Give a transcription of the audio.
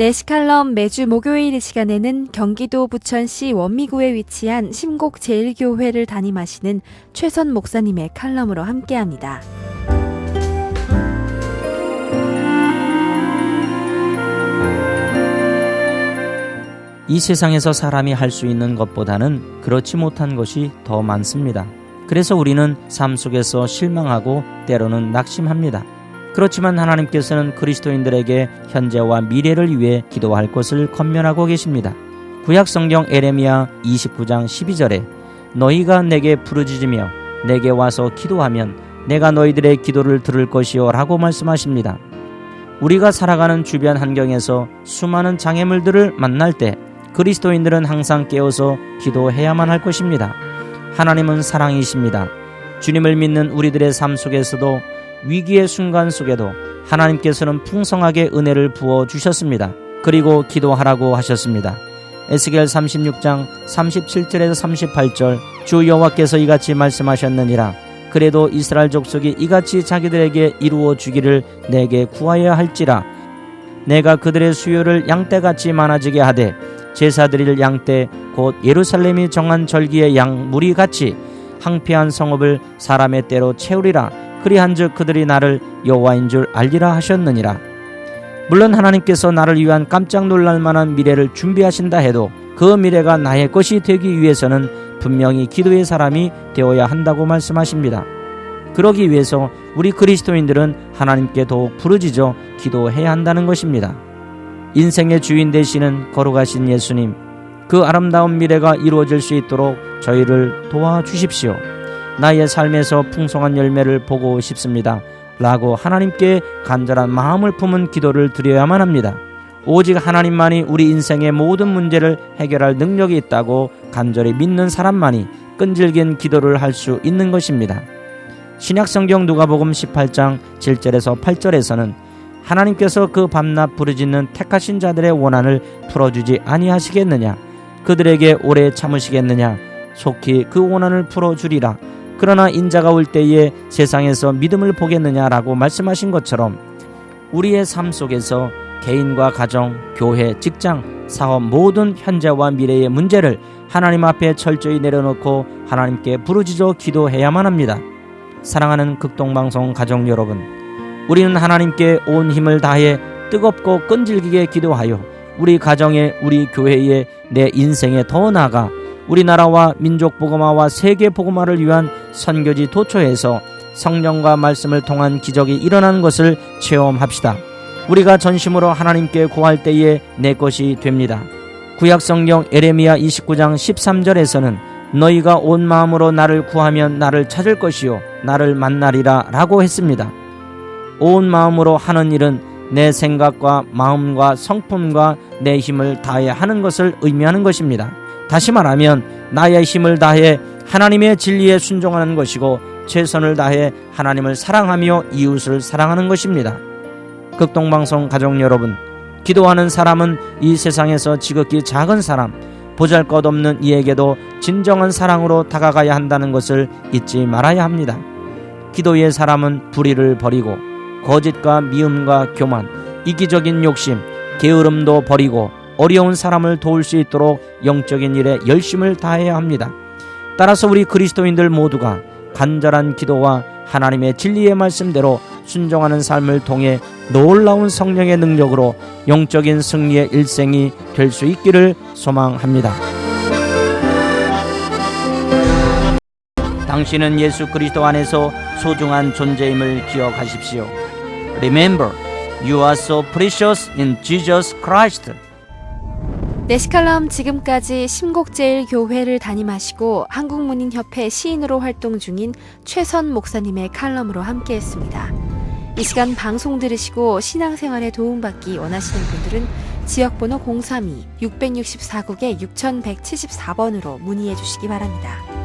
네시칼럼 매주 목요일 이 시간에는 경기도 부천시 원미구에 위치한 심곡 제일교회를 담임하시는 최선 목사님의 칼럼으로 함께합니다. 이 세상에서 사람이 할 수 있는 것보다는 그렇지 못한 것이 더 많습니다. 그래서 우리는 삶 속에서 실망하고 때로는 낙심합니다. 그렇지만 하나님께서는 그리스도인들에게 현재와 미래를 위해 기도할 것을 권면하고 계십니다. 구약 성경 에레미야 29장 12절에 너희가 내게 부르짖으며 내게 와서 기도하면 내가 너희들의 기도를 들을 것이요라고 말씀하십니다. 우리가 살아가는 주변 환경에서 수많은 장애물들을 만날 때 그리스도인들은 항상 깨어서 기도해야만 할 것입니다. 하나님은 사랑이십니다. 주님을 믿는 우리들의 삶 속에서도 위기의 순간 속에도 하나님께서는 풍성하게 은혜를 부어 주셨습니다. 그리고 기도하라고 하셨습니다. 에스겔 36장 37절에서 38절 주 여호와께서 이같이 말씀하셨느니라 그래도 이스라엘 족속이 이같이 자기들에게 이루어 주기를 내게 구하여야 할지라 내가 그들의 수요를 양떼같이 많아지게 하되 제사 드릴 양떼 곧 예루살렘이 정한 절기의 양 무리 같이 항폐한 성읍을 사람의 때로 채우리라 그리한즉 그들이 나를 여호와인 줄 알리라 하셨느니라 물론 하나님께서 나를 위한 깜짝 놀랄 만한 미래를 준비하신다 해도 그 미래가 나의 것이 되기 위해서는 분명히 기도의 사람이 되어야 한다고 말씀하십니다. 그러기 위해서 우리 그리스도인들은 하나님께 더욱 부르짖어 기도해야 한다는 것입니다. 인생의 주인 되시는 거룩하신 예수님, 그 아름다운 미래가 이루어질 수 있도록 저희를 도와주십시오. 나의 삶에서 풍성한 열매를 보고 싶습니다. 라고 하나님께 간절한 마음을 품은 기도를 드려야만 합니다. 오직 하나님만이 우리 인생의 모든 문제를 해결할 능력이 있다고 간절히 믿는 사람만이 끈질긴 기도를 할 수 있는 것입니다. 신약 성경 누가복음 18장 7절에서 8절에서는 하나님께서 그 밤낮 부르짖는 택하신 자들의 원한을 풀어주지 아니하시겠느냐? 그들에게 오래 참으시겠느냐? 속히 그 원한을 풀어주리라. 그러나 인자가 올 때에 세상에서 믿음을 보겠느냐라고 말씀하신 것처럼 우리의 삶 속에서 개인과 가정, 교회, 직장, 사업 모든 현재와 미래의 문제를 하나님 앞에 철저히 내려놓고 하나님께 부르짖어 기도해야만 합니다. 사랑하는 극동방송 가족 여러분, 우리는 하나님께 온 힘을 다해 뜨겁고 끈질기게 기도하여 우리 가정에, 우리 교회에, 내 인생에 더 나아가 우리나라와 민족 복음화와 세계 복음화를 위한 선교지 도처에서 성령과 말씀을 통한 기적이 일어나는 것을 체험합시다. 우리가 전심으로 하나님께 구할 때에 내 것이 됩니다. 구약 성경 에레미야 29장 13절에서는 너희가 온 마음으로 나를 구하면 나를 찾을 것이요 나를 만나리라라고 했습니다. 온 마음으로 하는 일은 내 생각과 마음과 성품과 내 힘을 다해 하는 것을 의미하는 것입니다. 다시 말하면 나의 힘을 다해 하나님의 진리에 순종하는 것이고 최선을 다해 하나님을 사랑하며 이웃을 사랑하는 것입니다. 극동방송 가족 여러분, 기도하는 사람은 이 세상에서 지극히 작은 사람, 보잘 것 없는 이에게도 진정한 사랑으로 다가가야 한다는 것을 잊지 말아야 합니다. 기도의 사람은 불의를 버리고 거짓과 미움과 교만, 이기적인 욕심, 게으름도 버리고 어려운 사람을 도울 수 있도록 영적인 일에 열심을 다해야 합니다. 따라서 우리 그리스도인들 모두가 간절한 기도와 하나님의 진리의 말씀대로 순종하는 삶을 통해 놀라운 성령의 능력으로 영적인 승리의 일생이 될 수 있기를 소망합니다. 당신은 예수 그리스도 안에서 소중한 존재임을 기억하십시오. Remember, you are so precious in Jesus Christ. 네시칼럼 지금까지 심곡제일교회를 담임하시고 한국문인협회 시인으로 활동 중인 최선 목사님의 칼럼으로 함께했습니다. 이 시간 방송 들으시고 신앙생활에 도움받기 원하시는 분들은 지역번호 032-664국에 6174번으로 문의해 주시기 바랍니다.